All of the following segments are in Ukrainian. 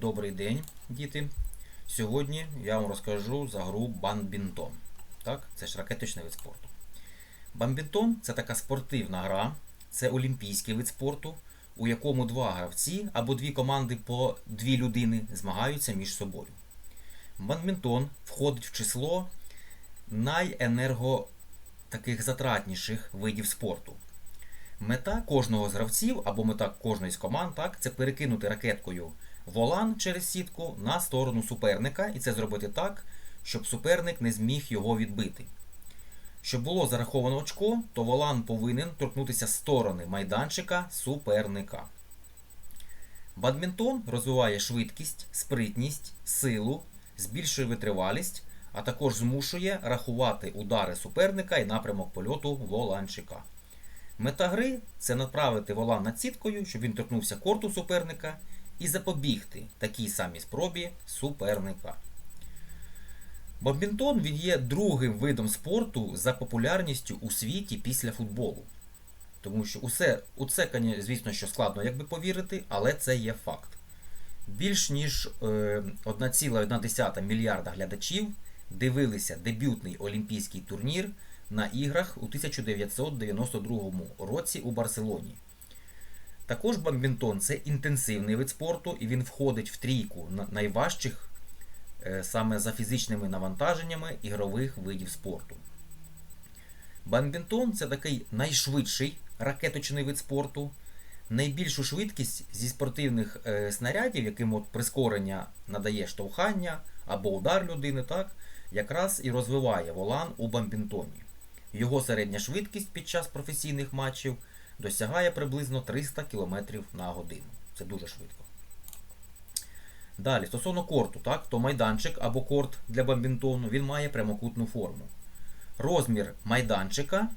Добрий день, діти. Сьогодні я вам розкажу за гру бамбінтон. Так, це ж ракетичний вид спорту. Бамбінтон це така спортивна гра, це олімпійський вид спорту, у якому два гравці або дві команди по дві людини змагаються між собою. Бадмінтон входить в число найенерго затратніших видів спорту. Мета кожного з гравців або мета кожної з команд так, це перекинути ракеткою волан через сітку на сторону суперника, і це зробити так, щоб суперник не зміг його відбити. Щоб було зараховано очко, то волан повинен торкнутися сторони майданчика суперника. Бадмінтон розвиває швидкість, спритність, силу, збільшує витривалість, а також змушує рахувати удари суперника і напрямок польоту воланчика. Мета гри це направити волан над сіткою, щоб він торкнувся корту суперника і запобігти такій самій спробі суперника. Бадмінтон він є другим видом спорту за популярністю у світі після футболу. Тому що усе, у це, звісно, що складно якби повірити, але це є факт. Більш ніж е, 1,1 мільярда глядачів дивилися дебютний олімпійський турнір на іграх у 1992 році у Барселоні. Також бадмінтон це інтенсивний вид спорту, і він входить в трійку найважчих е, саме за фізичними навантаженнями ігрових видів спорту. Бадмінтон це такий найшвидший ракеточний вид спорту. Найбільшу швидкість зі спортивних е, снарядів, яким от прискорення надає штовхання або удар людини, так, якраз і розвиває волан у бамбінтоні. Його середня швидкість під час професійних матчів досягає приблизно 300 км на годину. Це дуже швидко. Далі, стосовно корту, так, то майданчик або корт для бамбінтону він має прямокутну форму. Розмір майданчика,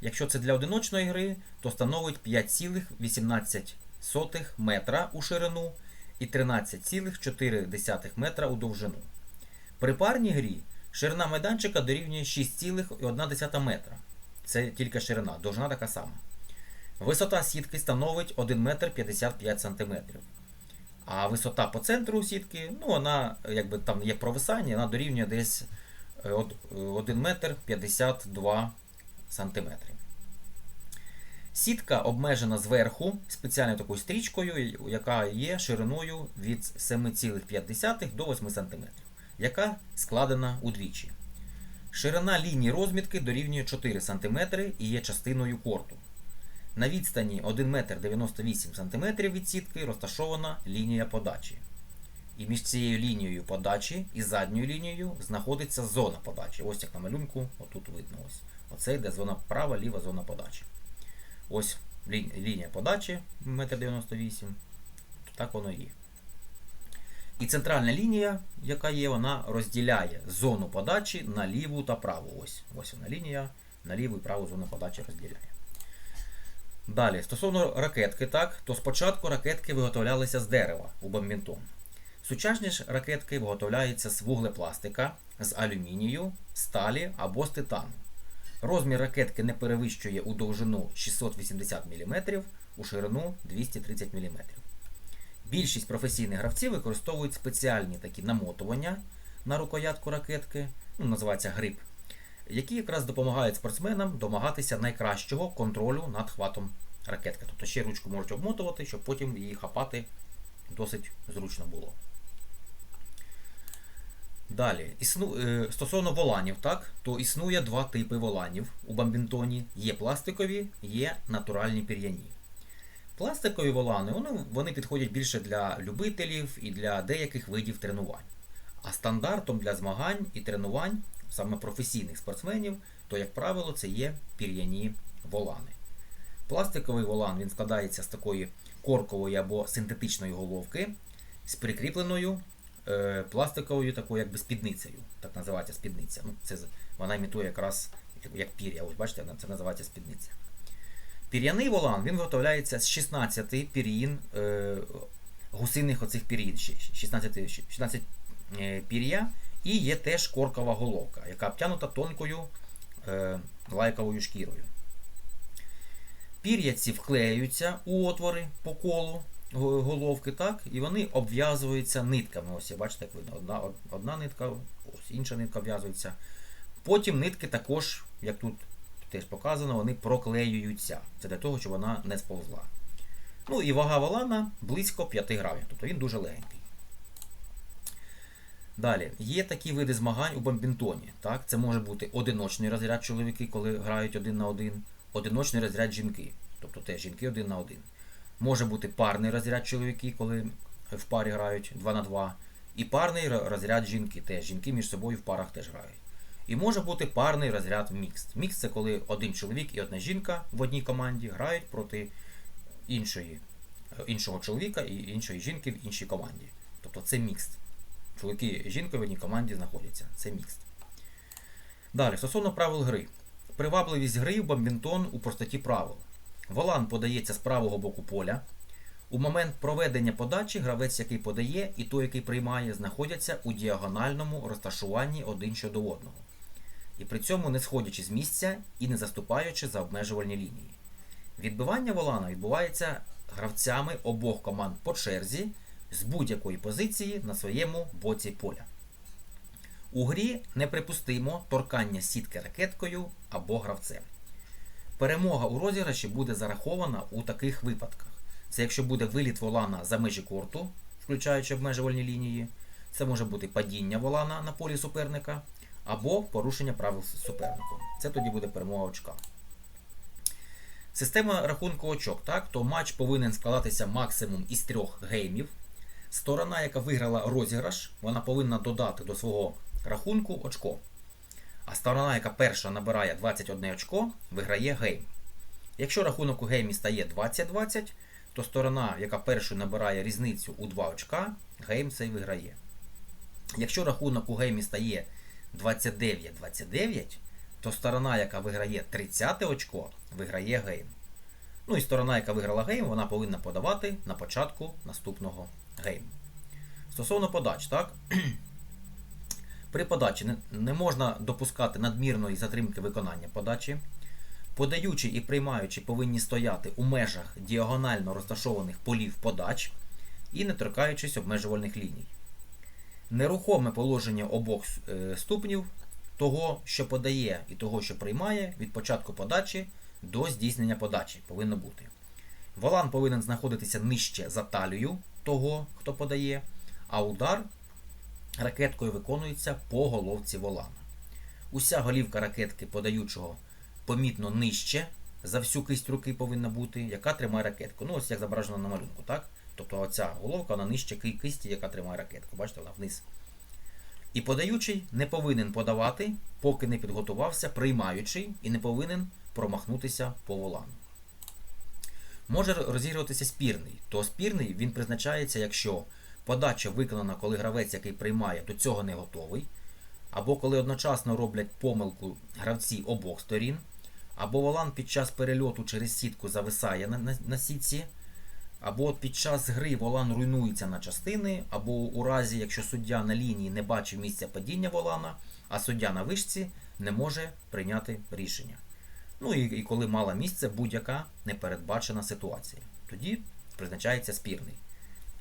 якщо це для одиночної гри, то становить 5,18 метра у ширину і 13,4 метра у довжину. При парній грі ширина майданчика дорівнює 6,1 метра. Це тільки ширина, довжина така сама. Висота сітки становить 1 метр 55 сантиметрів. А висота по центру сітки, ну вона, якби там є провисання, вона дорівнює десь е, е, 1 метр 52 сантиметри. Сітка обмежена зверху спеціальною такою стрічкою, яка є шириною від 7,5 до 8 см, яка складена удвічі. Ширина лінії розмітки дорівнює 4 см і є частиною корту. На відстані 1 метр 98 см від сітки розташована лінія подачі. І між цією лінією подачі і задньою лінією знаходиться зона подачі. Ось як на малюнку, отут видно. Ось. Оце йде зона права, ліва зона подачі. Ось лі- лінія подачі 1,98 м. Так воно є. І центральна лінія, яка є, вона розділяє зону подачі на ліву та праву. Ось, ось вона лінія, на ліву і праву зону подачі розділяє. Далі, стосовно ракетки, так, то спочатку ракетки виготовлялися з дерева у бамбінтон. Сучасні ж ракетки виготовляються з вуглепластика, з алюмінію, сталі або з титану. Розмір ракетки не перевищує у довжину 680 мм, у ширину 230 мм. Більшість професійних гравців використовують спеціальні такі намотування на рукоятку ракетки, ну, називається грип, які якраз допомагають спортсменам домагатися найкращого контролю над хватом ракетки. Тобто ще ручку можуть обмотувати, щоб потім її хапати досить зручно було. Далі, існу, е, стосовно воланів, так, то існує два типи воланів у бамбінтоні. Є пластикові, є натуральні пір'яні. Пластикові волани вони, вони підходять більше для любителів і для деяких видів тренувань. А стандартом для змагань і тренувань саме професійних спортсменів, то, як правило, це є пір'яні волани. Пластиковий волан він складається з такої коркової або синтетичної головки з прикріпленою е, пластиковою такою якби спідницею. Так називається спідниця. Ну, це, вона імітує якраз як, пір'я. Ось бачите, це називається спідниця. Пір'яний волан він виготовляється з 16 пір'їн е, гусиних оцих пір'їн. 16, 16 е, пір'я і є теж коркова головка, яка обтянута тонкою е, лайковою шкірою. Пір'я ці вклеюються у отвори по колу головки, так, і вони обв'язуються нитками. Ось, бачите, як видно, одна, одна нитка, ось інша нитка обв'язується. Потім нитки також, як тут теж показано, вони проклеюються. Це для того, щоб вона не сповзла. Ну і вага волана близько 5 грамів, тобто він дуже легенький. Далі, є такі види змагань у бомбінтоні. Так? Це може бути одиночний розряд чоловіки, коли грають один на один, одиночний розряд жінки, тобто теж жінки один на один. Може бути парний розряд чоловіки, коли в парі грають 2 на 2. І парний розряд жінки, теж жінки між собою в парах теж грають. І може бути парний розряд мікс. Мікс це коли один чоловік і одна жінка в одній команді грають проти іншої, е, іншого чоловіка і іншої жінки в іншій команді. Тобто це мікс. Чоловіки і жінки в одній команді знаходяться. Це мікс. Далі, стосовно правил гри. Привабливість гри в бомбінтон у простоті правил. Волан подається з правого боку поля. У момент проведення подачі гравець, який подає, і той, який приймає, знаходяться у діагональному розташуванні один щодо одного. І при цьому не сходячи з місця і не заступаючи за обмежувальні лінії. Відбивання волана відбувається гравцями обох команд по черзі з будь-якої позиції на своєму боці поля. У грі неприпустимо торкання сітки ракеткою або гравцем. Перемога у розіграші буде зарахована у таких випадках. Це якщо буде виліт волана за межі корту, включаючи обмежувальні лінії, це може бути падіння волана на полі суперника, або порушення правил супернику. Це тоді буде перемога очка. Система рахунку очок, так, то матч повинен складатися максимум із трьох геймів. Сторона, яка виграла розіграш, вона повинна додати до свого рахунку очко. А сторона, яка перша набирає 21 очко, виграє гейм. Якщо рахунок у геймі стає 20-20, то сторона, яка першою набирає різницю у 2 очка, гейм цей виграє. Якщо рахунок у геймі стає 29-29, то сторона, яка виграє 30 очко, виграє гейм. Ну і сторона, яка виграла гейм, вона повинна подавати на початку наступного гейму. Стосовно подач, так? При подачі не, не можна допускати надмірної затримки виконання подачі. Подаючий і приймаючий повинні стояти у межах діагонально розташованих полів подач і не торкаючись обмежувальних ліній. Нерухоме положення обох е, ступнів того, що подає, і того, що приймає, від початку подачі до здійснення подачі повинно бути. Волан повинен знаходитися нижче за талію того, хто подає, а удар ракеткою виконується по головці волана. Уся голівка ракетки подаючого помітно нижче за всю кисть руки повинна бути, яка тримає ракетку. Ну, ось як зображено на малюнку, так? Тобто оця головка вона нижче кисті, яка тримає ракетку. Бачите, вона вниз. І подаючий не повинен подавати, поки не підготувався приймаючий і не повинен промахнутися по волану. Може розігруватися спірний. То спірний він призначається, якщо подача виконана, коли гравець, який приймає, до цього не готовий, або коли одночасно роблять помилку гравці обох сторін, або волан під час перельоту через сітку зависає на, на, на сітці, або під час гри волан руйнується на частини, або у разі, якщо суддя на лінії не бачив місця падіння волана, а суддя на вишці не може прийняти рішення. Ну і, і коли мала місце будь-яка непередбачена ситуація. Тоді призначається спірний.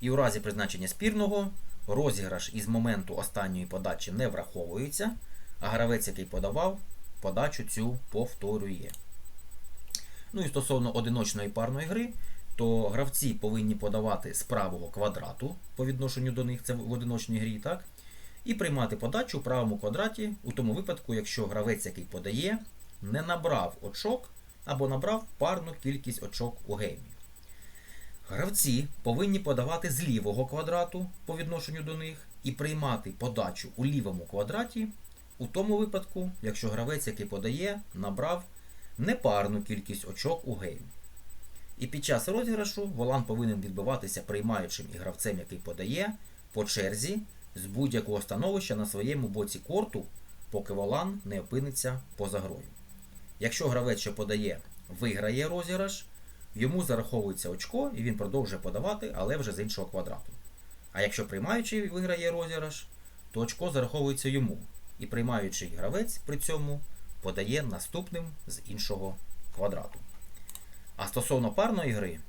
І у разі призначення спірного розіграш із моменту останньої подачі не враховується, а гравець, який подавав, подачу цю повторює. Ну і стосовно одиночної парної гри, то гравці повинні подавати з правого квадрату по відношенню до них, це в одиночній грі, так? І приймати подачу у правому квадраті у тому випадку, якщо гравець, який подає, не набрав очок або набрав парну кількість очок у геймі. Гравці повинні подавати з лівого квадрату по відношенню до них і приймати подачу у лівому квадраті у тому випадку, якщо гравець, який подає, набрав непарну кількість очок у геймі. І під час розіграшу волан повинен відбиватися приймаючим і гравцем, який подає, по черзі з будь-якого становища на своєму боці корту, поки волан не опиниться поза грою. Якщо гравець, що подає, виграє розіграш, йому зараховується очко і він продовжує подавати, але вже з іншого квадрату. А якщо приймаючий виграє розіграш, то очко зараховується йому. І приймаючий гравець при цьому подає наступним з іншого квадрату. А стосовно парної гри,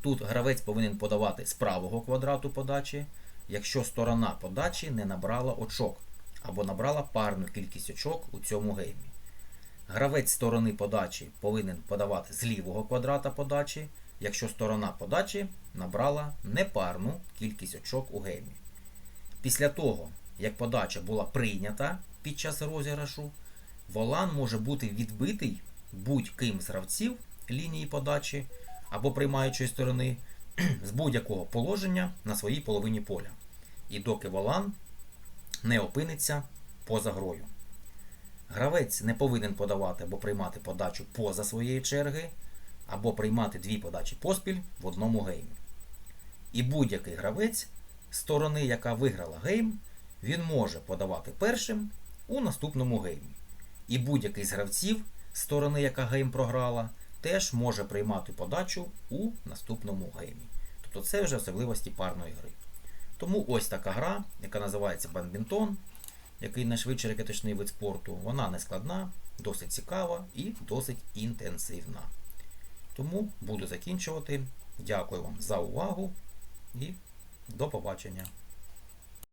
Тут гравець повинен подавати з правого квадрату подачі, якщо сторона подачі не набрала очок або набрала парну кількість очок у цьому геймі. Гравець сторони подачі повинен подавати з лівого квадрата подачі, якщо сторона подачі набрала непарну кількість очок у геймі. Після того, як подача була прийнята під час розіграшу, волан може бути відбитий будь-ким з гравців лінії подачі або приймаючої сторони з будь-якого положення на своїй половині поля. І доки волан не опиниться поза грою. Гравець не повинен подавати або приймати подачу поза своєї черги, або приймати дві подачі поспіль в одному геймі. І будь-який гравець сторони, яка виграла гейм, він може подавати першим у наступному геймі. І будь-який з гравців сторони, яка гейм програла, теж може приймати подачу у наступному геймі. Тобто це вже особливості парної гри. Тому ось така гра, яка називається бадмінтон, який найшвидший ракетичний вид спорту, вона не складна, досить цікава і досить інтенсивна. Тому буду закінчувати. Дякую вам за увагу і до побачення.